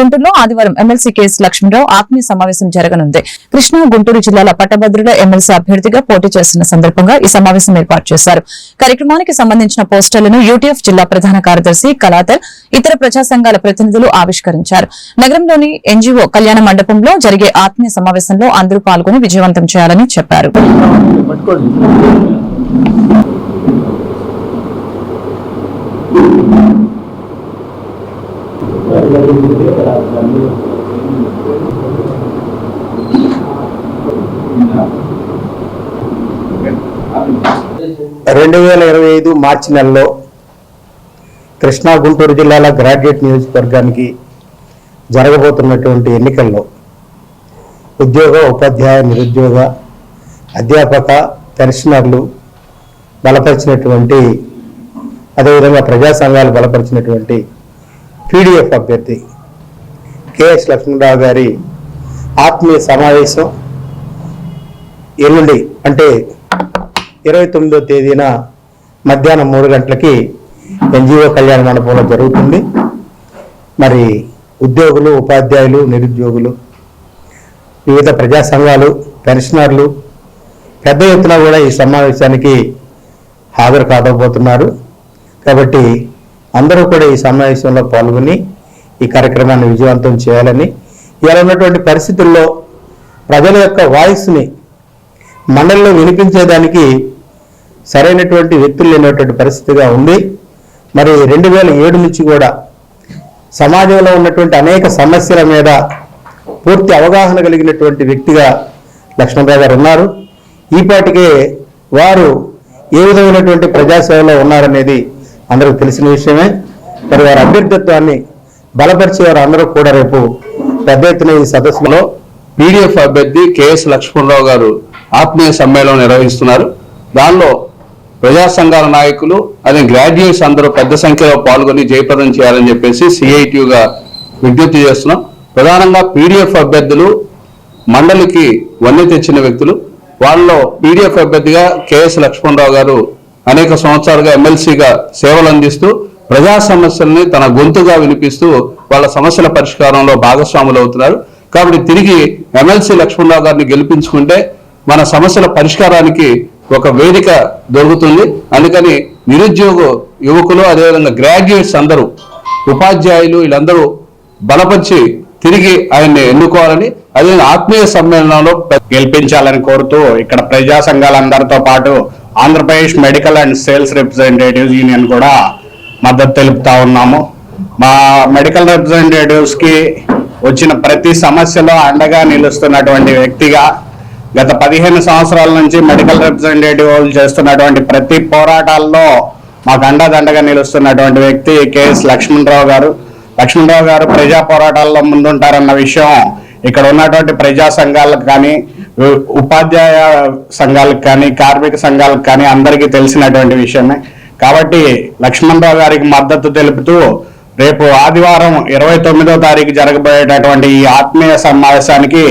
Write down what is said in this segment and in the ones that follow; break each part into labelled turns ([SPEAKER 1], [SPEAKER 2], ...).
[SPEAKER 1] గుంటూరులో ఆదివారం MLC KS Lakshmanarao ఆత్మీయ సమావేశం జరగనుంది. కృష్ణా గుంటూరు జిల్లాల పట్టభద్రుల ఎమ్మెల్సీ అభ్యర్థిగా పోటీ చేస్తున్న సందర్భంగా ఈ సమావేశం ఏర్పాటు చేశారు. కార్యక్రమానికి సంబంధించిన పోస్టర్లను యూటీఎఫ్ జిల్లా ప్రధాన కార్యదర్శి కళాధర్ ఇతర ప్రజా సంఘాల ప్రతినిధులు ఆవిష్కరించారు. నగరంలోని ఎన్జీఓ కళ్యాణ మండపంలో జరిగే ఆత్మీయ సమావేశంలో అందరూ పాల్గొని విజయవంతం చేయాలని చెప్పారు.
[SPEAKER 2] రెండు వేల ఇరవై ఐదు మార్చి నెలలో కృష్ణా గుంటూరు జిల్లాల గ్రాడ్యుయేట్ నియోజకవర్గానికి జరగబోతున్నటువంటి ఎన్నికల్లో ఉద్యోగ ఉపాధ్యాయ నిరుద్యోగ అధ్యాపక పెన్షనర్లు బలపరిచినటువంటి అదేవిధంగా ప్రజా సంఘాలు బలపరిచినటువంటి టీడీఎఫ్ అభ్యర్థి కెఎస్ లక్ష్మణరావు గారి ఆత్మీయ సమావేశం ఎల్లుండి అంటే ఇరవై తొమ్మిదో తేదీన మధ్యాహ్నం మూడు గంటలకి ఎన్జిఓ కళ్యాణ మండపంలో జరుగుతుంది. మరి ఉద్యోగులు ఉపాధ్యాయులు నిరుద్యోగులు వివిధ ప్రజా సంఘాలు పెన్షనర్లు పెద్ద ఎత్తున కూడా ఈ సమావేశానికి హాజరు కాకపోతున్నారు. కాబట్టి అందరూ కూడా ఈ సమావేశంలో పాల్గొని ఈ కార్యక్రమాన్ని విజయవంతం చేయాలని ఇలా ఉన్నటువంటి పరిస్థితుల్లో ప్రజల యొక్క వాయిస్ని మండలిలో వినిపించేదానికి సరైనటువంటి వ్యక్తులు లేనటువంటి పరిస్థితిగా ఉంది. మరి రెండు వేల ఏడు నుంచి కూడా సమాజంలో ఉన్నటువంటి అనేక సమస్యల మీద పూర్తి అవగాహన కలిగినటువంటి వ్యక్తిగా లక్ష్మణరావు గారు ఉన్నారు. ఈపాటికే వారు ఏ విధమైనటువంటి ప్రజాసేవలో ఉన్నారనేది అందరికీ తెలిసిన విషయమే. మరి వారి అభ్యర్థిత్వాన్ని బలపరిచే వారు అందరూ కూడా రేపు పెద్ద ఎత్తున ఈ సదస్సులో
[SPEAKER 3] పీడీఎఫ్ అభ్యర్థి కెఎస్ లక్ష్మణరావు గారు ఆత్మీయ సమ్మేళనం నిర్వహిస్తున్నారు. దానిలో ప్రజా సంఘాల నాయకులు అదే గ్రాడ్యుయేట్స్ అందరూ పెద్ద సంఖ్యలో పాల్గొని జయప్రదం చేయాలని చెప్పేసి సిఐటియుగా విజ్ఞప్తి చేస్తున్నాం. ప్రధానంగా పీడీఎఫ్ అభ్యర్థులు మండలికి వన్నె తెచ్చిన వ్యక్తులు వాళ్ళలో పీడీఎఫ్ అభ్యర్థిగా కెఎస్ లక్ష్మణరావు గారు అనేక సంవత్సరాలుగా ఎమ్మెల్సీగా సేవలు అందిస్తూ ప్రజా సమస్యల్ని తన గొంతుగా వినిపిస్తూ వాళ్ళ సమస్యల పరిష్కారంలో భాగస్వాములు అవుతున్నారు. కాబట్టి తిరిగి ఎమ్మెల్సీ లక్ష్మణరావు గారిని గెలిపించుకుంటే మన సమస్యల పరిష్కారానికి ఒక వేదిక దొరుకుతుంది. అందుకని నిరుద్యోగ యువకులు అదేవిధంగా గ్రాడ్యుయేట్స్ అందరూ ఉపాధ్యాయులు వీళ్ళందరూ బలపరిచి తిరిగి ఆయన్ని ఎన్నుకోవాలని అదే ఆత్మీయ సమ్మేళనంలో
[SPEAKER 4] గెలిపించాలని కోరుతూ ఇక్కడ ప్రజా సంఘాలందరితో పాటు Andhra Pradesh medical and sales representatives union కూడా మద్దతు తెలుపుతా ఉన్నాము. మా మెడికల్ రిప్రజెంటేటివ్స్కి వచ్చిన ప్రతి సమస్యలో అండగా నిలుస్తున్నటువంటి వ్యక్తిగా గత పదిహేను సంవత్సరాల నుంచి మెడికల్ రిప్రజెంటేటివ్ చేస్తున్నటువంటి ప్రతి పోరాటాల్లో మాకు అండదండగా నిలుస్తున్నటువంటి వ్యక్తి కెఎస్ లక్ష్మణరావు గారు. లక్ష్మణరావు గారు ప్రజా పోరాటాల్లో ముందుంటారన్న విషయం ఇక్కడ ఉన్నటువంటి ప్రజా సంఘాలకు కానీ ఉపాధ్యాయ సంఘాలకు కానీ కార్మిక సంఘాలకు కానీ అందరికీ తెలిసినటువంటి విషయమే. కాబట్టి లక్ష్మణరావు గారికి మద్దతు తెలుపుతూ రేపు ఆదివారం ఇరవై తొమ్మిదో తారీఖు జరగబోయేటటువంటి ఈ ఆత్మీయ సమావేశానికి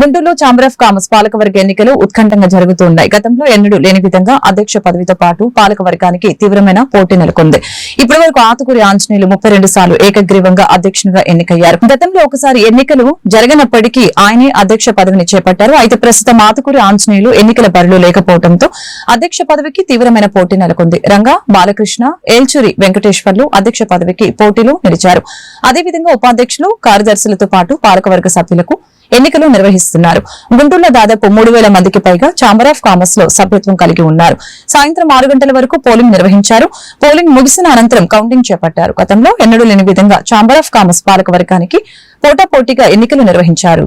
[SPEAKER 1] గుంటూరులో ఛాంబర్ ఆఫ్ కామర్స్ పాలకవర్గ ఎన్నికలు ఉత్కంఠంగా జరుగుతున్నాయి. గతంలో ఎన్నడూ లేని విధంగా అధ్యక్ష పదవితో పాటు పాలకవర్గానికి తీవ్రమైన పోటీ నెలకొంది. ఇప్పటి వరకు ఆతుకూరి ఆంజనేయులు ముప్పై రెండు సార్లు ఏకగ్రీవంగా అధ్యక్షునిగా ఎన్నికయ్యారు. గతంలో ఒకసారి ఎన్నికలు జరగనప్పటికీ ఆయనే అధ్యక్ష పదవిని చేపట్టారు. అయితే ప్రస్తుతం ఆతుకూరి ఆంజనేయులు ఎన్నికల బరిలో లేకపోవడంతో అధ్యక్ష పదవికి తీవ్రమైన పోటీ నెలకొంది. రంగా బాలకృష్ణ ఏల్చూరి వెంకటేశ్వర్లు అధ్యక్ష పదవికి పోటీలో నిలిచారు. అదేవిధంగా ఉపాధ్యక్షులు కార్యదర్శులతో పాటు పాలకవర్గ సభ్యులకు ఎన్నికలు నిర్వహిస్తారు. నిర్వహిస్తున్నారు. గుంటూరులో దాదాపు మూడు వేల మందికి పైగా ఛాంబర్ ఆఫ్ కామర్స్లో సభ్యత్వం కలిగి ఉన్నారు. సాయంత్రం ఆరు గంటల వరకు పోలింగ్ నిర్వహించారు. పోలింగ్ ముగిసిన అనంతరం కౌంటింగ్ చేపట్టారు. గతంలో ఎన్నడూ లేని విధంగా ఛాంబర్ ఆఫ్ కామర్స్ పాలక వర్గానికి పోటాపోటీగా ఎన్నికలు నిర్వహించారు.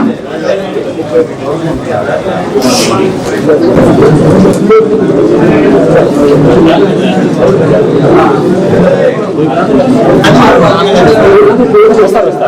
[SPEAKER 1] వస్తా వస్తా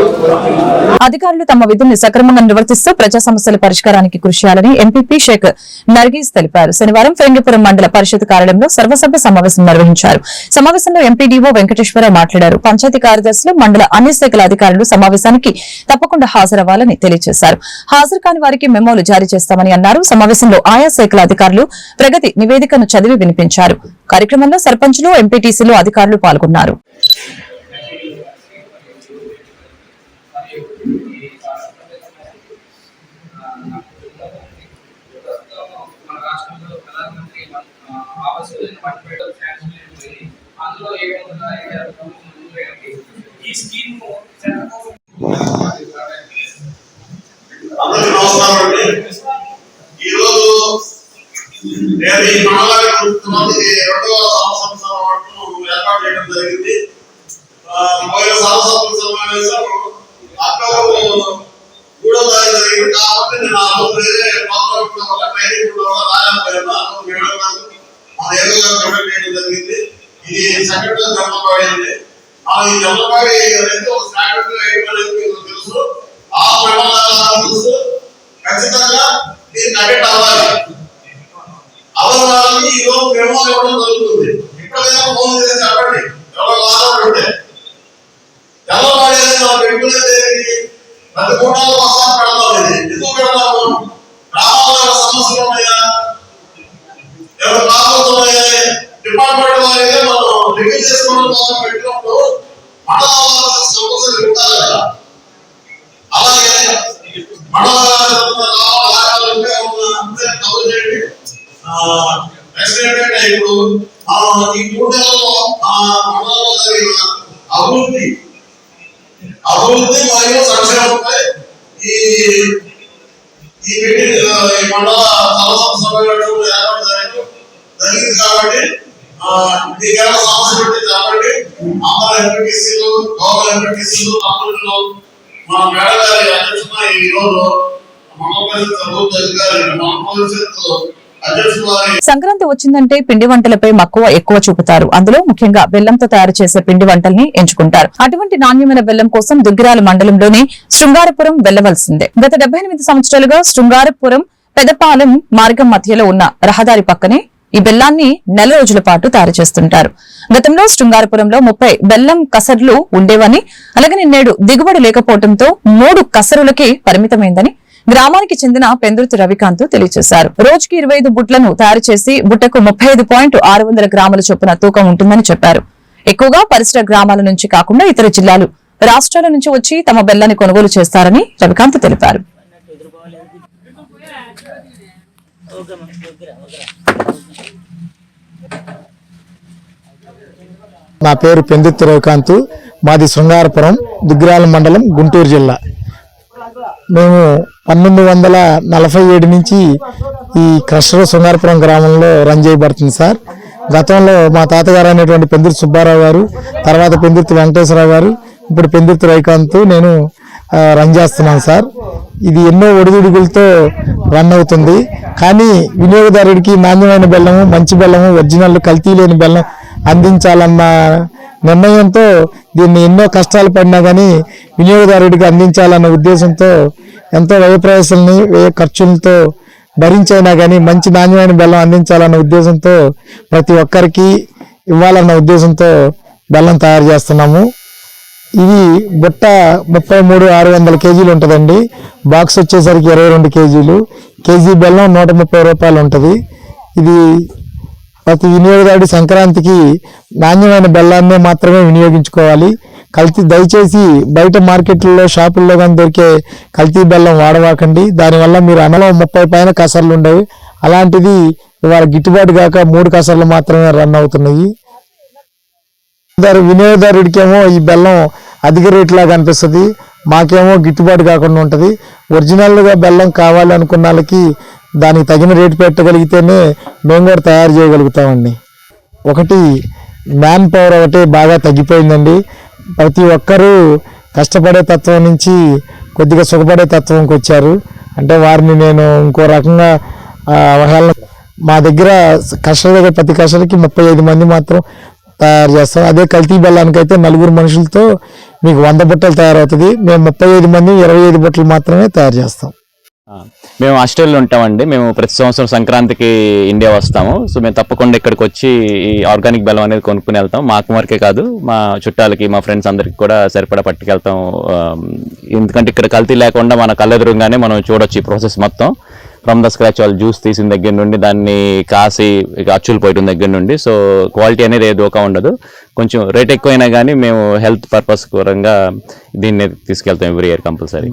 [SPEAKER 1] అధికారులు తమ విధుల్ని సక్రమంగా నిర్వర్తిస్తూ ప్రజా సమస్యల పరిష్కారానికి కృషి చేయాలని ఎంపీపీ షేక్ నర్గీస్ తెలిపారు. శనివారం ఫెంగపురం మండల పరిషత్ కార్యాలయంలో సర్వసభ్య సమావేశం నిర్వహించారు. సమావేశంలో ఎంపీడీఓ వెంకటేశ్వరరావు మాట్లాడారు. పంచాయతీ కార్యదర్శులు మండల అన్ని శాఖల అధికారులు సమావేశానికి తప్పకుండా హాజరవ్వాలని తెలియజేశారు. హాజరు కాని వారికి మెమోలు జారీ చేస్తామని అన్నారు. సమావేశంలో ఆయా శాఖల అధికారులు ప్రగతి నివేదికను చదివి వినిపించారు. కార్యక్రమంలో సర్పంచ్లు ఎంపీటీసీలు అధికారులు పాల్గొన్నారు
[SPEAKER 5] మన రాష్ట్రంలో ప్రధానమంత్రి ఆవాస్ యోజన పట్టుబడి శాంక్షన్ అయిపోయింది అందులో ఏడు వందల ఇరవై ఆరు కోట్లు మంజూరు అయ్యాయి. ఈ స్కీమ్
[SPEAKER 6] అందరికీ నమస్కారం అండి ఈరోజు నేను ఈ మండలానికి రెండవ సంవత్సరం ఏర్పాటు చేయడం జరిగింది పోయిన సంవత్సరం సమావేశం అక్టోబర్ మూడో తారీఖు జరిగింది కాబట్టి నేను ఆ రోజు వేరే ప్రోగ్రామ్ ఉండడం వల్ల ట్రైనింగ్ ఉండడం వల్ల మన చేయడం జరిగింది? ఇది సెకండ్ జన్మపాడి ఆ ఈ జన్మపాడి అనేది ఒక స్టాండర్డ్ తెలుసు. ఆ మండలాల ఖచ్చితంగా దీన్ని అటెండ్ అవ్వాలి. ఈ రోజు మేము ఇవ్వడం జరుగుతుంది. ఇప్పటికైనా ఫోన్ చేసి చెప్పండి. ఎవరు లాభం ఉంటే జన్మపాడి మనం పెట్టుకునేది ప్రతి పెడతాం ఇది. ఎందుకు పెడతాము? గ్రామాల్లో సమస్యలు ఉన్నాయా? ఎవరు రాబోతున్నాయి డిపార్ట్మెంట్ వారిగా మనం రివ్యూ చేసుకోవడం కోసం పెట్టినప్పుడు మన సమస్యలు ఉంటారు కదా. అలాగే మన కవర్ చేయండి. ఇప్పుడు ఈ మూడు ఆ జరిగిన అభివృద్ధి అభివృద్ధి మరియు సంక్షేమంపై ఈ ఈ ఈ మండల సరస్వత జరిగింది కాబట్టి మీకు సమస్య ఎంపీటీసీలు గౌరవ ఎంపీటీసీలు మన మేడం గారి ఈ రోజు
[SPEAKER 1] సంక్రాంతి వచ్చిందంటే పిండి వంటలపై మక్కువ ఎక్కువ చూపుతారు. అందులో ముఖ్యంగా బెల్లంతో తయారు చేసే పిండి వంటల్ని ఎంచుకుంటారు. అటువంటి నాణ్యమైన బెల్లం కోసం దుగ్గిరాల మండలంలోని శృంగారపురం వెళ్ళవలసిందే గత డెబ్బై ఎనిమిది సంవత్సరాలుగా శృంగారపురం పెదపాలెం మార్గం మధ్యలో ఉన్న రహదారి పక్కనే ఈ బెల్లాన్ని నెల రోజుల పాటు తయారు చేస్తుంటారు. గతంలో శృంగారపురంలో ముప్పై బెల్లం కసర్లు ఉండేవని అలాగే నేడు దిగుబడి లేకపోవడంతో మూడు కసరులకి పరిమితమైందని గ్రామానికి చెందిన పెందుర్తి రవికాంత్ తెలియజేశారు. రోజుకి ఇరవై ఐదు బుట్లను తయారు చేసి బుట్టకు ముప్పై ఐదు పాయింట్ ఆరు వందల గ్రాముల చొప్పున తూకం ఉంటుందని చెప్పారు. ఎక్కువగా పరిసర గ్రామాల నుంచి కాకుండా ఇతర జిల్లాలు రాష్ట్రాల నుంచి వచ్చి తమ బెల్లాన్ని కొనుగోలు చేస్తారని రవికాంత్ తెలిపారు.
[SPEAKER 7] నా పేరు పెందుత్తి రవికాంత్. మాది శృంగారపురం దుగ్గిరాల మండలం గుంటూరు జిల్లా. మేము పంతొమ్మిది వందల నలభై ఏడు నుంచి ఈ క్రషర్ శృంగారపురం గ్రామంలో రన్ చేయబడుతుంది సార్. గతంలో మా తాతగారు అనేటువంటి పెందుర్తి సుబ్బారావు గారు తర్వాత పెందుర్తి వెంకటేశ్వరరావు గారు ఇప్పుడు పెందుర్తి రవికాంత్ నేను రన్ చేస్తున్నాను సార్. ఇది ఎన్నో ఒడిదుడుగులతో రన్ అవుతుంది. కానీ వినియోగదారుడికి నాణ్యమైన బెల్లము మంచి బెల్లము ఒరిజినల్ కల్తీ లేని బెల్లం అందించాలన్న నిర్ణయంతో దీన్ని ఎన్నో కష్టాలు పడినా కానీ వినియోగదారుడికి అందించాలన్న ఉద్దేశంతో ఎంతో వ్యయ ప్రయాసాలని వ్యయ ఖర్చులతో భరించైనా కానీ మంచి నాణ్యమైన బెల్లం అందించాలన్న ఉద్దేశంతో ప్రతి ఒక్కరికి ఇవ్వాలన్న ఉద్దేశంతో బెల్లం తయారు చేస్తున్నాము. ఇది బుట్ట ముప్పై మూడు ఆరు వందల కేజీలు ఉంటుందండి. బాక్స్ వచ్చేసరికి ఇరవై రెండు కేజీలు. కేజీ బెల్లం నూట ముప్పై రూపాయలు ఉంటుంది. ఇది ప్రతి వినియోగదారుడి సంక్రాంతికి నాణ్యమైన బెల్లాన్ని మాత్రమే వినియోగించుకోవాలి. కల్తీ దయచేసి బయట మార్కెట్లలో షాపుల్లో కానీ దొరికే కల్తీ బెల్లం వాడవాకండి దానివల్ల మీరు అనలో ముప్పై పైన కసర్లు ఉండవు. అలాంటిది ఇవాళ గిట్టుబాటు కాక మూడు కసర్లు మాత్రమే రన్ అవుతున్నాయి. దాని వినియోగదారుడికేమో ఈ బెల్లం అధిక రేట్లాగా అనిపిస్తుంది. మాకేమో గిట్టుబాటు కాకుండా ఉంటుంది. ఒరిజినల్గా బెల్లం కావాలి అనుకున్న వాళ్ళకి దానికి తగిన రేటు పెట్టగలిగితేనే మేము కూడా తయారు చేయగలుగుతామండి. ఒకటి మ్యాన్ పవర్ ఒకటి బాగా తగ్గిపోయిందండి. ప్రతి ఒక్కరూ కష్టపడే తత్వం నుంచి కొద్దిగా సుఖపడే తత్వంకి వచ్చారు. అంటే వారిని నేను ఇంకో రకంగా అవహేళన మా దగ్గర కష్టం దగ్గర ప్రతి కష్టలకి ముప్పై ఐదు మంది మాత్రం తయారు చేస్తాం అదే కల్తీ బెల్లానికైతే అయితే నలుగురు మనుషులతో మీకు వంద బుట్టలు తయారవుతుంది. మేము ముప్పై ఐదు మంది ఇరవై ఐదు బుట్టలు మాత్రమే తయారు చేస్తాం.
[SPEAKER 8] మేము ఆస్ట్రేలియాలో ఉంటామండి. మేము ప్రతి సంవత్సరం సంక్రాంతికి ఇండియా వస్తాము. సో మేము తప్పకుండా ఇక్కడికి వచ్చి ఈ ఆర్గానిక్ బెల్లం అనేది కొనుక్కుని వెళ్తాం. మాకు వరకే కాదు మా చుట్టాలకి మా ఫ్రెండ్స్ అందరికి కూడా సరిపడా పట్టుకెళ్తాం. ఎందుకంటే ఇక్కడ కల్తీ లేకుండా మన కళ్ళెదురుగానే మనం చూడొచ్చు ఈ ప్రాసెస్ మొత్తం. ఫ్రమ్ ద స్క్రాచ్ వాళ్ళు జ్యూస్ తీసిన దగ్గర నుండి దాన్ని కాసి అచ్చులు పోయటం దగ్గర నుండి. సో క్వాలిటీ అనేది ఏ దోకా ఉండదు. కొంచెం రేట్ ఎక్కువైనా కానీ మేము హెల్త్ పర్పస్ పరంగా దీన్ని తీసుకెళ్తాం ఎవ్రీ ఇయర్ కంపల్సరీ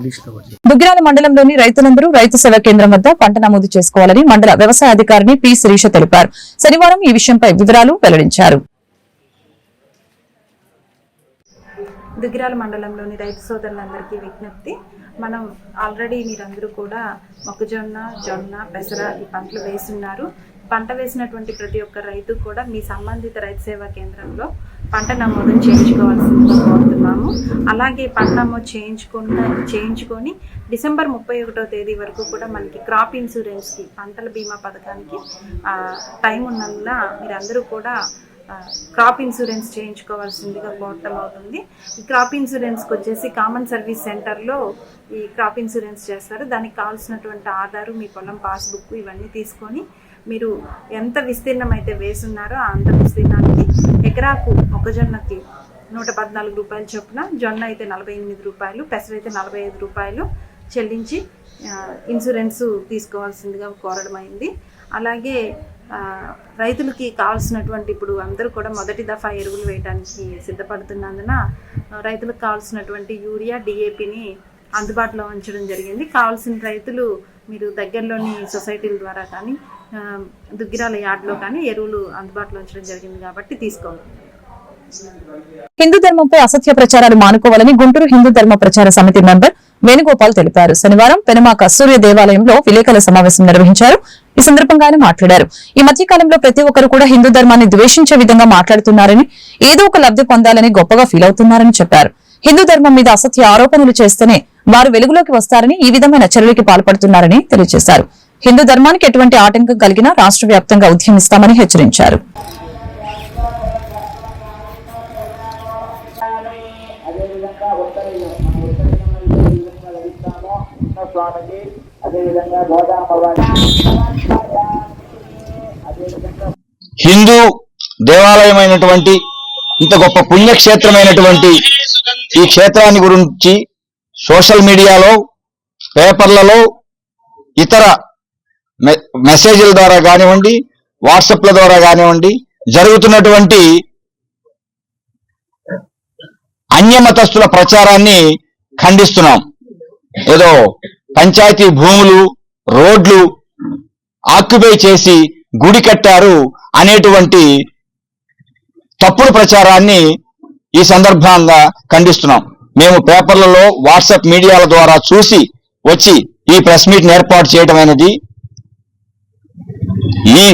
[SPEAKER 1] దుగ్గిరాల మండలంలోని రైతులందరూ రైతు సేవా కేంద్రం వద్ద పంట నమోదు చేసుకోవాలని మండల వ్యవసాయ అధికారిని పి. శిరీష తెలిపారు. శనివారం ఈ విషయంపై వివరాలు వెల్లడించారు.
[SPEAKER 9] దుగ్గిరాల మండలంలోని రైతు సోదరులందరికీ విజ్ఞప్తి. మనం ఆల్రెడీ మీరందరూ కూడా మొక్కజొన్న జొన్న పెసర ఈ పంటలు వేస్తున్నారు. పంట వేసినటువంటి ప్రతి ఒక్క రైతు కూడా మీ సంబంధిత రైతు సేవా కేంద్రంలో పంట నమోదు చేయించుకోవాల్సిందిగా కోరుతున్నాము. అలాగే పంట నమోదు చేయించుకున్న చేయించుకొని డిసెంబర్ ముప్పై ఒకటో తేదీ వరకు కూడా మనకి క్రాప్ ఇన్సూరెన్స్కి పంటల బీమా పథకానికి టైం ఉన్నందున మీరందరూ కూడా క్రాప్ ఇన్సూరెన్స్ చేయించుకోవాల్సిందిగా కోరటం అవుతుంది. ఈ క్రాప్ ఇన్సూరెన్స్కి వచ్చేసి కామన్ సర్వీస్ సెంటర్లో ఈ క్రాప్ ఇన్సూరెన్స్ చేస్తారు. దానికి కావాల్సినటువంటి ఆధారు మీ పొలం పాస్బుక్ ఇవన్నీ తీసుకొని మీరు ఎంత విస్తీర్ణం అయితే వేసున్నారో అంత విస్తీర్ణానికి ఎకరాకు మొక్కజొన్నకి నూట పద్నాలుగు రూపాయలు చొప్పున జొన్న అయితే నలభై ఎనిమిది రూపాయలు పెసర అయితే నలభై ఐదు రూపాయలు చెల్లించి ఇన్సూరెన్సు ఇన్సూరెన్స్ తీసుకోవాల్సిందిగా కోరడమైంది అలాగే రైతులకి కావాల్సినటువంటి ఇప్పుడు అందరూ కూడా మొదటి దఫా ఎరువులు వేయడానికి సిద్ధపడుతున్నందున రైతులకు కావాల్సినటువంటి యూరియా డిఏపిని అందుబాటులో ఉంచడం జరిగింది. కావాల్సిన రైతులు మీరు దగ్గరలోని సొసైటీల ద్వారా కానీ దుగ్గిరాల యార్డ్లో కానీ ఎరువులు అందుబాటులో ఉంచడం జరిగింది కాబట్టి తీసుకోవాలి.
[SPEAKER 1] హిందూ ధర్మంపై అసత్య ప్రచారాలు మానుకోవాలని గుంటూరు హిందూ ధర్మ ప్రచార సమితి మెంబర్ వేణుగోపాల్ తెలిపారు. శనివారం పెనుమాక సూర్య దేవాలయంలో విలేకరుల సమావేశం నిర్వహించారు. ఈ సందర్భంగా ఆయన మాట్లాడారు. ఈ మధ్య కాలంలో ప్రతి ఒక్కరు కూడా హిందూ ధర్మాన్ని ద్వేషించే విధంగా మాట్లాడుతున్నారని ఏదో ఒక లబ్ధి పొందాలని గొప్పగా ఫీల్ అవుతున్నారని చెప్పారు. హిందూ ధర్మం మీద అసత్య ఆరోపణలు చేస్తేనే వారు వెలుగులోకి వస్తారని ఈ విధమైన చర్యలకి పాల్పడుతున్నారని తెలియజేశారు. హిందూ ధర్మానికి ఎటువంటి ఆటంకం కలిగినా రాష్ట్ర వ్యాప్తంగా ఉద్యమిస్తామని హెచ్చరించారు.
[SPEAKER 10] హిందూ దేవాలయమైనటువంటి ఇంత గొప్ప పుణ్యక్షేత్రమైనటువంటి ఈ క్షేత్రాన్ని గురించి సోషల్ మీడియాలో పేపర్లలో ఇతర మె- మెసేజ్ల ద్వారా కానివ్వండి వాట్సాప్ల ద్వారా కానివ్వండి జరుగుతున్నటువంటి అన్యమతస్తుల ప్రచారాన్ని ఖండిస్తున్నాం. ఏదో పంచాయతీ భూములు రోడ్లు ఆక్యుపై చేసి గుడి కట్టారు అనేటువంటి తప్పుడు ప్రచారాన్ని ఈ సందర్భంగా ఖండిస్తున్నాం. మేము పేపర్లలో వాట్సాప్ మీడియాల ద్వారా చూసి వచ్చి ఈ ప్రెస్ మీట్ ఏర్పాటు చేయడం అనేది ఈ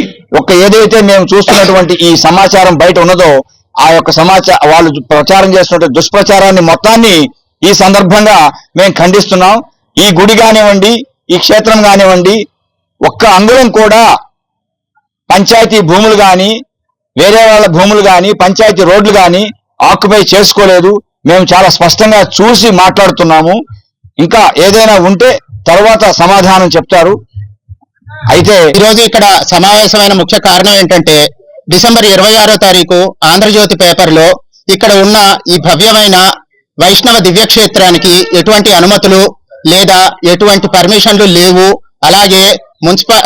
[SPEAKER 10] ఒక ఏదైతే మేము చూస్తున్నటువంటి ఈ సమాచారం బయట ఉన్నదో ఆ యొక్క సమాచార వాళ్ళు ప్రచారం చేస్తున్న దుష్ప్రచారాన్ని మొత్తాన్ని ఈ సందర్భంగా మేము ఖండిస్తున్నాం. ఈ గుడి కానివ్వండి ఈ క్షేత్రం కానివ్వండి ఒక్క అంగుళం కూడా పంచాయతీ భూములు కానీ వేరే వాళ్ళ భూములు కానీ పంచాయతీ రోడ్లు కానీ ఆక్యుపై చేసుకోలేదు. మేము చాలా స్పష్టంగా చూసి మాట్లాడుతున్నాము. ఇంకా ఏదైనా ఉంటే తర్వాత సమాధానం చెప్తారు. అయితే
[SPEAKER 11] ఈరోజు ఇక్కడ సమావేశమైన ముఖ్య కారణం ఏంటంటే డిసెంబర్ ఇరవై ఆరో తారీఖు ఆంధ్రజ్యోతి పేపర్లో ఇక్కడ ఉన్న ఈ భవ్యమైన వైష్ణవ దివ్యక్షేత్రానికి ఎటువంటి అనుమతులు లేదా ఎటువంటి పర్మిషన్లు లేవు. అలాగే మున్సిపల్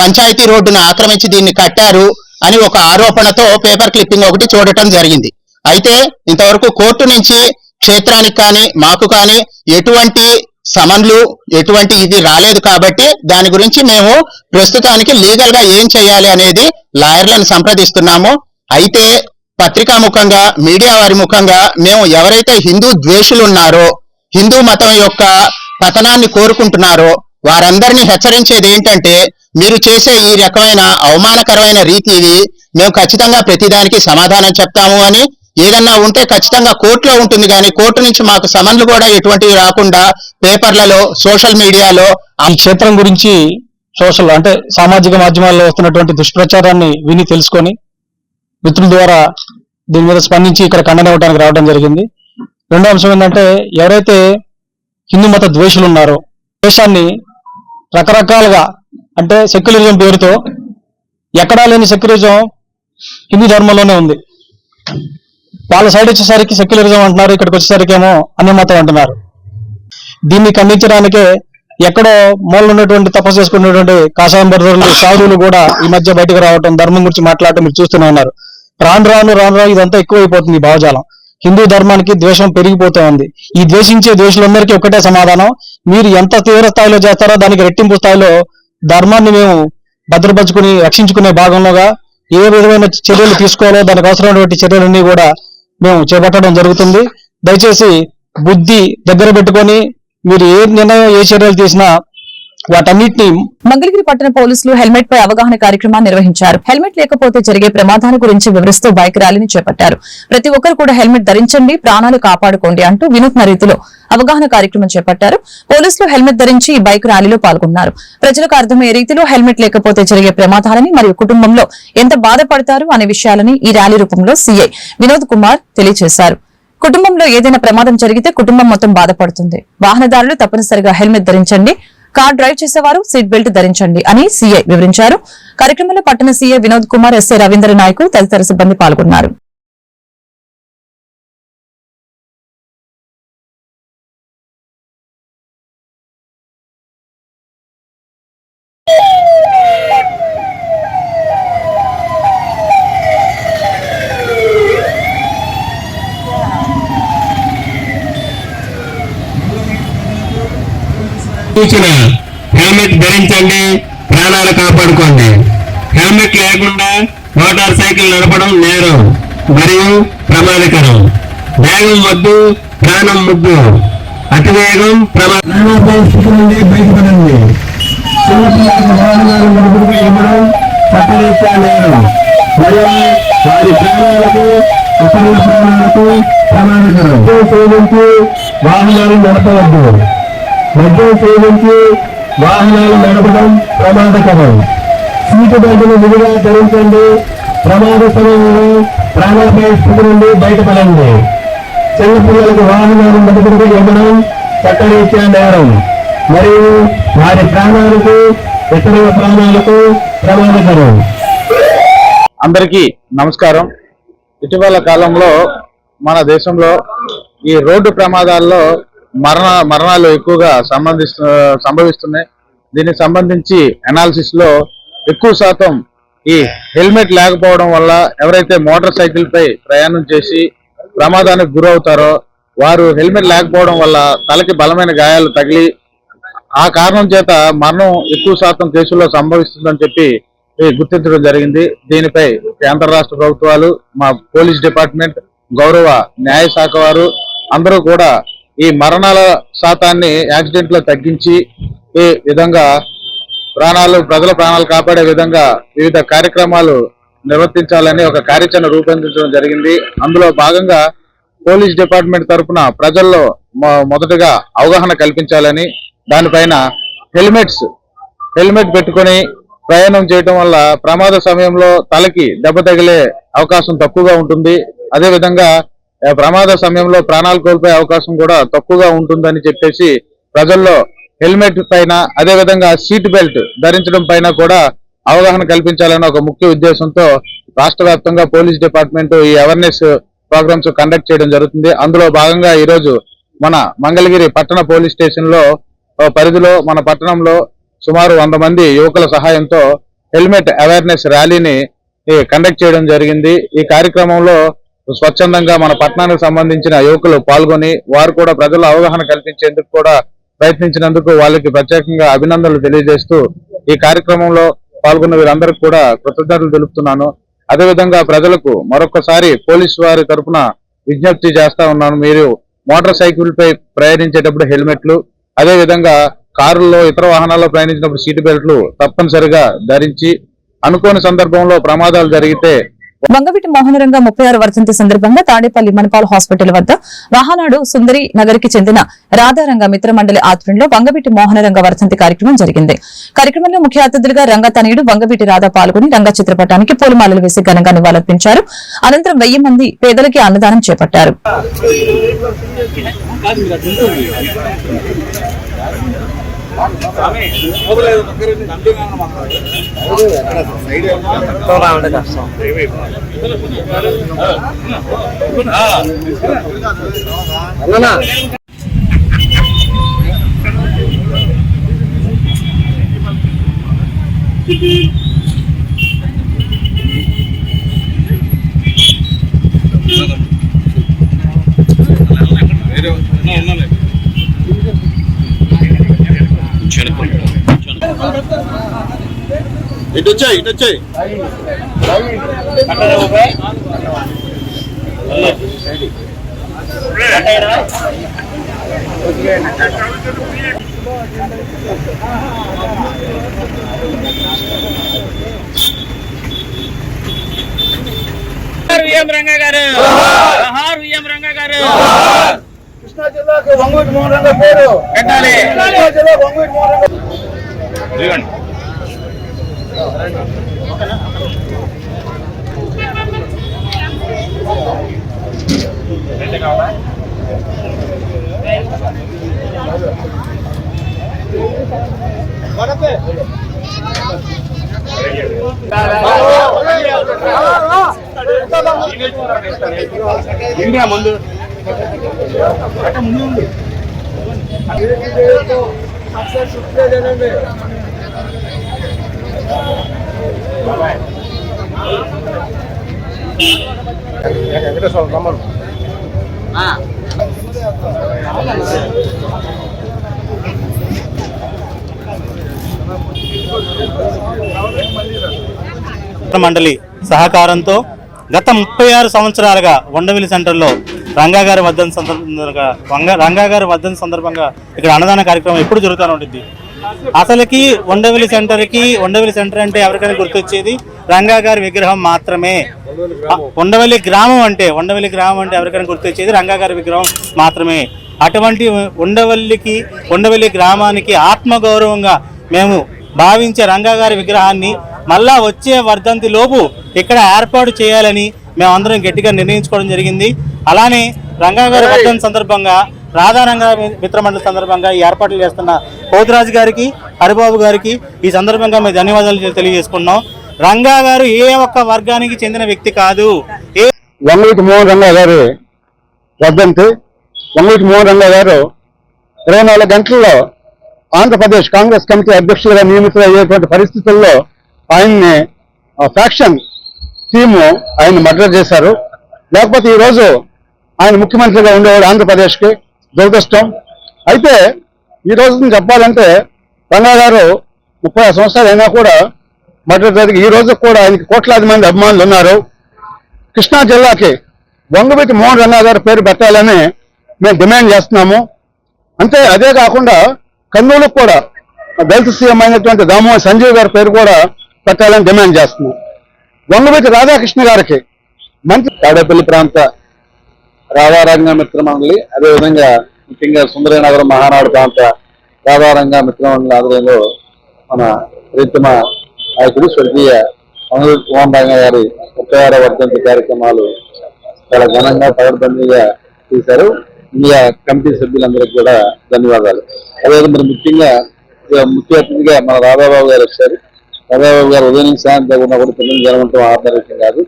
[SPEAKER 11] పంచాయతీ రోడ్డును ఆక్రమించి దీన్ని కట్టారు అని ఒక ఆరోపణతో పేపర్ క్లిప్పింగ్ ఒకటి చూడటం జరిగింది. అయితే ఇంతవరకు కోర్టు నుంచి క్షేత్రానికి కానీ మాకు కానీ ఎటువంటి సమన్లు ఎటువంటి ఇది రాలేదు కాబట్టి దాని గురించి మేము ప్రస్తుతానికి లీగల్గా ఏం చేయాలి అనేది లాయర్లను సంప్రదిస్తున్నాము. అయితే పత్రికా ముఖంగా మీడియా వారి ముఖంగా మేము ఎవరైతే హిందూ ద్వేషులు ఉన్నారో హిందూ మతం యొక్క పతనాన్ని కోరుకుంటున్నారో వారందరినీ హెచ్చరించేది ఏంటంటే మీరు చేసే ఈ రకమైన అవమానకరమైన రీతి ఇది. మేము ఖచ్చితంగా ప్రతిదానికి సమాధానం చెప్తాము అని. ఏదన్నా ఉంటే ఖచ్చితంగా కోర్టులో ఉంటుంది కానీ కోర్టు నుంచి మాకు సమన్లు కూడా ఎటువంటివి రాకుండా పేపర్లలో సోషల్ మీడియాలో
[SPEAKER 12] ఈ క్షేత్రం గురించి సోషల్ అంటే సామాజిక మాధ్యమాల్లో వస్తున్నటువంటి దుష్ప్రచారాన్ని విని తెలుసుకొని మిత్రుల ద్వారా దీని మీద స్పందించి ఇక్కడ ఖండన ఇవ్వడానికి రావడం జరిగింది. రెండో అంశం ఏంటంటే ఎవరైతే హిందూ మత ద్వేషులు ఉన్నారో దేశాన్ని రకరకాలుగా అంటే సెక్యులరిజం పేరుతో ఎక్కడా లేని సెక్యులరిజం హిందూ ధర్మంలోనే ఉంది. వాళ్ళ సైడ్ వచ్చేసరికి సెక్యులరిజం అంటున్నారు ఇక్కడికి వచ్చేసరికి ఏమో అన్యమతం అంటున్నారు. దీన్ని ఖండించడానికే ఎక్కడో మూల ఉన్నటువంటి తపస్సు చేసుకున్నటువంటి కాషాయం బర్దరులు సాధువులు కూడా ఈ మధ్య బయటకు రావడం ధర్మం గురించి మాట్లాడటం మీరు చూస్తూనే ఉన్నారు. రాను రాను రాను రాను ఇదంతా ఎక్కువైపోతుంది ఈ భావజాలం. హిందూ ధర్మానికి ద్వేషం పెరిగిపోతూ ఉంది. ఈ ద్వేషించే ద్వేషులందరికీ ఒకటే సమాధానం. మీరు ఎంత తీవ్ర స్థాయిలో చేస్తారో దానికి రెట్టింపు స్థాయిలో ధర్మాన్ని మేము భద్రపరుచుకుని రక్షించుకునే భాగంలోగా ఏ విధమైన చర్యలు తీసుకోవాలో దానికి అవసరమైనటువంటి చర్యలన్నీ కూడా మేము చేపట్టడం జరుగుతుంది. దయచేసి బుద్ధి దగ్గర పెట్టుకొని మీరు ఏ నిర్ణయం ఏ చర్యలు తీసినా వాటన్నిటిని
[SPEAKER 1] మంగళగిరి పట్టణ పోలీసులు హెల్మెట్ పై అవగాహన కార్యక్రమాన్ని నిర్వహించారు. హెల్మెట్ లేకపోతే జరిగే ప్రమాదాల గురించి వివరిస్తూ బైక్ ర్యాలీని చేపట్టారు. ప్రతి ఒక్కరు కూడా హెల్మెట్ ధరించండి ప్రాణాలు కాపాడుకోండి అంటూ వినూత్న రీతిలో అవగాహన కార్యక్రమం చేపట్టారు. పోలీసులు హెల్మెట్ ధరించి ఈ బైక్ ర్యాలీలో పాల్గొన్నారు. ప్రజలకు అర్థమయ్యే రీతిలో హెల్మెట్ లేకపోతే జరిగే ప్రమాదాలని మరియు కుటుంబంలో ఎంత బాధపడతారు అనే విషయాలని ఈ ర్యాలీ రూపంలో సీఐ వినోద్ కుమార్ తెలియజేశారు. కుటుంబంలో ఏదైనా ప్రమాదం జరిగితే కుటుంబం మొత్తం బాధపడుతుంది. వాహనదారులు తప్పనిసరిగా హెల్మెట్ ధరించండి. కార్ డ్రైవ్ చేసేవారు సీట్ బెల్ట్ ధరించండి అని సీఐ వివరించారు. కార్యక్రమంలో పట్టణ సీఐ వినోద్ కుమార్ ఎస్ఐ రవీంద్ర నాయకు తదితర సిబ్బంది పాల్గొన్నారు.
[SPEAKER 13] సూచన హెల్మెట్ ధరించండి ప్రాణాలు కాపాడుకోండి. హెల్మెట్ లేకుండా మోటార్ సైకిల్ నడపడం నేరం మరియు ప్రమాదకరం. వేగం వద్దు ప్రాణం ముద్దు అతివేగం ప్రమాదం స్థితి నుండి బయటపడండి చిన్నపిల్లలకు వాహనాలు నడుపుకు ఇవ్వడం మరియు వారి ప్రాణాలకు ఇతరుల ప్రాణాలకు ప్రమాదకరం సేవించి వాహనాలు నడపవద్దు. మద్యం సేవించి వాహనాలు నడపడం ప్రమాదకరం. సీటు బెల్ట్ను విధిగా ధరించండి. ప్రమాద సమయంలో ప్రాణాపాయ స్థితి నుండి బయటపడండి. చిన్నపిల్లలకు వాహనాలు నడుపుకు ఇవ్వడం చట్టరీత్యా నేరం. మరియు వారి ప్రాణాలకు ఇతరుల ప్రాణాలకు ప్రమాదకరం.
[SPEAKER 12] అందరికీ నమస్కారం. ఇటీవల కాలంలో మన దేశంలో ఈ రోడ్డు ప్రమాదాల్లో మరణ మరణాలు ఎక్కువగా సంబంధిస్తు సంభవిస్తున్నాయి. దీనికి సంబంధించి అనాలిసిస్లో ఎక్కువ శాతం ఈ హెల్మెట్ లేకపోవడం వల్ల ఎవరైతే మోటార్ సైకిల్ పై ప్రయాణం చేసి ప్రమాదానికి గురవుతారో వారు హెల్మెట్ లేకపోవడం వల్ల తలకి బలమైన గాయాలు తగిలి ఆ కారణం చేత మరణం ఎక్కువ శాతం కేసుల్లో సంభవిస్తుందని చెప్పి గుర్తించడం జరిగింది. దీనిపై కేంద్ర రాష్ట్ర ప్రభుత్వాలు మా పోలీస్ డిపార్ట్మెంట్ గౌరవ న్యాయ శాఖ వారు అందరూ కూడా ఈ మరణాల శాతాన్ని యాక్సిడెంట్లో తగ్గించి ఈ విధంగా ప్రాణాలు ప్రజల ప్రాణాలు కాపాడే విధంగా వివిధ కార్యక్రమాలు
[SPEAKER 14] నిర్వర్తించాలని ఒక కార్యాచరణ రూపొందించడం జరిగింది. అందులో భాగంగా పోలీస్ డిపార్ట్మెంట్ తరఫున ప్రజల్లో మొదటగా అవగాహన కల్పించాలని దానిపైన హెల్మెట్స్ హెల్మెట్ పెట్టుకొని ప్రయాణం చేయటం వల్ల ప్రమాద సమయంలో తలకి దెబ్బ తగిలే అవకాశం తక్కువగా ఉంటుంది. అదే విధంగా ప్రమాద సమయంలో ప్రాణాలు కోల్పోయే అవకాశం కూడా తక్కువగా ఉంటుందని చెప్పేసి ప్రజల్లో హెల్మెట్ పైన అదే విధంగా సీట్ బెల్ట్ ధరించడం పైన కూడా అవగాహన కల్పించాలని ఒక ముఖ్య ఉద్దేశంతో రాష్ట్ర వ్యాప్తంగా పోలీస్ డిపార్ట్మెంట్ ఈ అవేర్నెస్ ప్రోగ్రామ్స్ కండక్ట్ చేయడం జరుగుతుంది. అందులో భాగంగా ఈ రోజు మన మంగళగిరి పట్టణ పోలీస్ స్టేషన్లో పరిధిలో మన పట్టణంలో సుమారు వంద మంది యువకుల సహాయంతో హెల్మెట్ అవేర్నెస్ ర్యాలీని కండక్ట్ చేయడం జరిగింది. ఈ కార్యక్రమంలో స్వచ్ఛందంగా మన పట్టణానికి సంబంధించిన యువకులు పాల్గొని వారు కూడా ప్రజల అవగాహన కల్పించేందుకు కూడా ప్రయత్నించినందుకు వాళ్ళకి ప్రత్యేకంగా అభినందనలు తెలియజేస్తూ ఈ కార్యక్రమంలో పాల్గొన్న వీరందరికీ కూడా కృతజ్ఞతలు తెలుపుతున్నాను. అదేవిధంగా ప్రజలకు మరొకసారి పోలీసు వారి తరపున విజ్ఞప్తి చేస్తా ఉన్నాను. మీరు మోటార్ సైకిల్ పై ప్రయాణించేటప్పుడు హెల్మెట్లు అదే విధంగా కారుల్లో ఇతర వాహనాల్లో ప్రయాణించినప్పుడు సీటు బెల్ట్లు తప్పనిసరిగా ధరించి అనుకోని సందర్భంలో ప్రమాదాలు జరిగితే
[SPEAKER 1] వంగవీటి మోహనరంగ ముప్పై ఆరు వర్ధంతి సందర్భంగా తాడేపల్లి మణిపాల్ హాస్పిటల్ వద్ద వాహనాడు సుందరి నగరికి చెందిన రాధారంగ మిత్ర మండలి ఆధ్వర్యంలో వంగవీటి మోహనరంగ వర్ధంతి కార్యక్రమం జరిగింది. కార్యక్రమంలో ముఖ్య అతిథులుగా రంగతనయుడు వంగవీటి రాధ పాల్గొని రంగ చిత్రపటానికి పూలమాలలు వేసి ఘనంగా నివాళులర్పించారు. అనంతరం వెయ్యి మంది పేదలకి అన్నదానం చేపట్టారు. కష్టం Thank you.
[SPEAKER 15] ఇటు వచ్చాయి ఇటు వచ్చాయి.
[SPEAKER 16] కృష్ణా జిల్లాకు వంగూటి మోహన్ రంగ పేరు. కృష్ణా జిల్లా వంగూటి మోహన్ రంగ
[SPEAKER 17] ఇండియా ముందు
[SPEAKER 18] మండలి సహకారంతో గత ముప్పై ఆరు సంవత్సరాలుగా వండవిలి సెంటర్లో రంగా గారి సందర్భంగా రంగాగారి రంగా సందర్భంగా ఇక్కడ అన్నదాన కార్యక్రమం ఎప్పుడు జరుగుతూనే ఉంటుంది అసలుకి వండవిలి సెంటర్కి వండవిలి సెంటర్ అంటే ఎవరికైనా గుర్తొచ్చేది? రంగా గారి విగ్రహం మాత్రమే. ఉండవల్లి గ్రామం అంటే ఉండవల్లి గ్రామం అంటే ఎవరికైనా గుర్తొచ్చేది? రంగా గారి విగ్రహం మాత్రమే. అటువంటి ఉండవల్లికి ఉండవల్లి గ్రామానికి ఆత్మగౌరవంగా మేము భావించే రంగా గారి విగ్రహాన్ని మళ్ళా వచ్చే వర్ధంతి లోపు ఇక్కడ ఏర్పాటు చేయాలని మేమందరం గట్టిగా నిర్ణయించుకోవడం జరిగింది. అలానే రంగా గారి వర్ధంతి సందర్భంగా రాధారంగ మిత్రమండలి సందర్భంగా ఈ ఏర్పాట్లు చేస్తున్న పోతురాజు గారికి హరిబాబు గారికి ఈ సందర్భంగా మేము ధన్యవాదాలు తెలియజేసుకున్నాం. రంగా గారు ఏ ఒక్క వర్గానికి చెందిన వ్యక్తి కాదు. ఏ
[SPEAKER 16] మోహన్ రంగా గారు వర్ధంతి వంగవీటి మోహన్ రంగా గారు ఇరవై నాలుగు గంటల్లో ఆంధ్రప్రదేశ్ కాంగ్రెస్ కమిటీ అధ్యక్షులుగా నియమితులయ్యేటువంటి పరిస్థితుల్లో ఆయన్ని ఫ్యాక్షన్ టీము ఆయన మర్డర్ చేశారు. లేకపోతే ఈరోజు ఆయన ముఖ్యమంత్రిగా ఉండేవాడు ఆంధ్రప్రదేశ్కి. దురదృష్టం. అయితే ఈ రోజు చెప్పాలంటే రంగా గారు ముప్పై సంవత్సరాలు అయినా కూడా మొదటి ఈ రోజు కూడా ఆయనకి కోట్లాది మంది అభిమానులు ఉన్నారు. కృష్ణా జిల్లాకి వంగవీటి మోహన్ రంగా గారు పేరు పెట్టాలని మేము డిమాండ్ చేస్తున్నాము. అంతే అదే కాకుండా కర్నూలుకు కూడా దళిత సీఎం అయినటువంటి దామోదర్ సంజీవ్ గారి పేరు కూడా పెట్టాలని డిమాండ్ చేస్తున్నాం.
[SPEAKER 19] వంగవీటి రాధాకృష్ణ గారికి మంత్రి తాడేపల్లి ప్రాంత రాధారంగ మిత్రమండలి అదేవిధంగా ముఖ్యంగా సుందరనగరం మహానాడు ప్రాంత రాధారంగ మిత్రమండలి ఆధ్వర్యంలో మన ప్రీతమ నాయకుడు స్వర్గీయ మంగళూరు కుమార్ రంగ గారి ముప్పై ఆరో వర్ధంతి కార్యక్రమాలు చాలా ఘనంగా పగడబందీగా తీశారు ఇండియా కమిటీ సభ్యులందరికీ కూడా ధన్యవాదాలు. అదేవిధంగా మరి ముఖ్యంగా ముఖ్య అతిథిగా మన రాధాబాబు గారు వచ్చారు రాధాబాబు గారు ఉదయం సాయంత్రం కూడా పిల్లలు జరగడం ఆధారితం కాదు.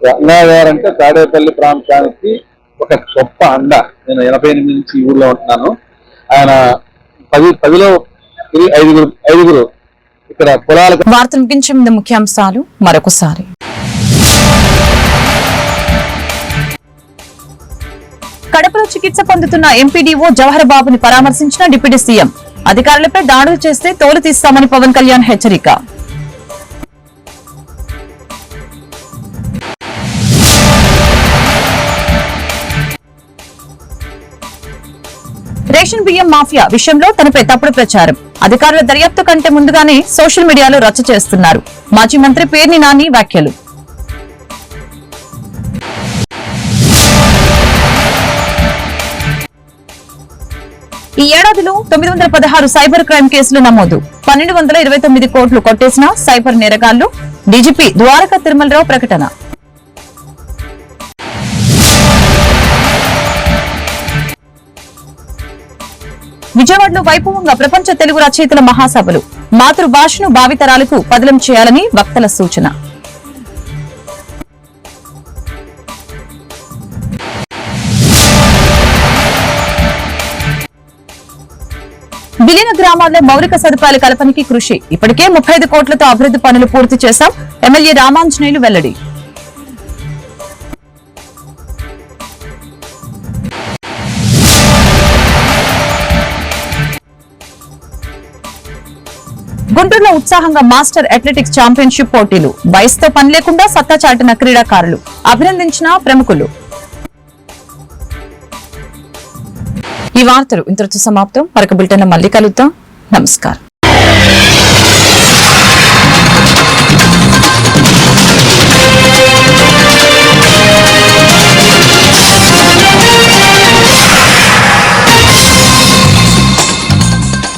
[SPEAKER 19] రంగా గారు తాడేపల్లి ప్రాంతానికి ఒక గొప్ప అండ. నేను ఎనభై ఎనిమిది నుంచి ఈ ఊర్లో ఉంటున్నాను. ఆయన పది పదిలో ఐదుగురు ఐదుగురు ఇక్కడ కులాలకు
[SPEAKER 1] వార్తలు ముగించే ముఖ్యాంశాలు మరొకసారి. కడపలో చికిత్స పొందుతున్న ఎంపీడీఓ జవహర్ బాబుని పరామర్శించిన డిప్యూటీ సీఎం. అధికారులపై దాడులు చేస్తే తోలు తీస్తామని పవన్ కళ్యాణ్ హెచ్చరిక. రేషన్ బియ్యం మాఫియా విషయంలో తనపై తప్పుడు ప్రచారం. అధికారుల దర్యాప్తు కంటే ముందుగానే సోషల్ మీడియాలో రచ్చ చేస్తున్నారు. మాజీ మంత్రి పేర్ని నాని వ్యాఖ్యలు. ఈ ఏడాదిలో తొమ్మిది వందల పదహారు సైబర్ క్రైమ్ కేసులు నమోదు. పన్నెండు వందల ఇరవై తొమ్మిది కోట్లు కొట్టేసిన సైబర్ నేరగాళ్ళు డీజీపీ ద్వారకా తిరుమలరావు ప్రకటన. విజయవాడలో వైభవంగా ప్రపంచ తెలుగు రచయితల మహాసభలు. మాతృభాషను భావితరాలకు పదిలం చేయాలని వక్తల సూచన. విలీన గ్రామాల్లో మౌలిక సదుపాయాల కల్పనకి కృషి. ఇప్పటికే ముప్పై ఐదు కోట్లతో అభివృద్ధి పనులు పూర్తి చేశాం. ఎమ్మెల్యే రామాంజనేయులు వెల్లడి. గుంటూరులో ఉత్సాహంగా మాస్టర్ అథ్లెటిక్స్ ఛాంపియన్షిప్ పోటీలు. వయసుతో పని లేకుండా సత్తా చాటిన క్రీడాకారులు. అభినందించిన ప్రముఖులు. ఈ వార్తలు ఇంతటితో సమాప్తం. మరొక బులెటిన్ మళ్ళీ కలుద్దాం. నమస్కారం.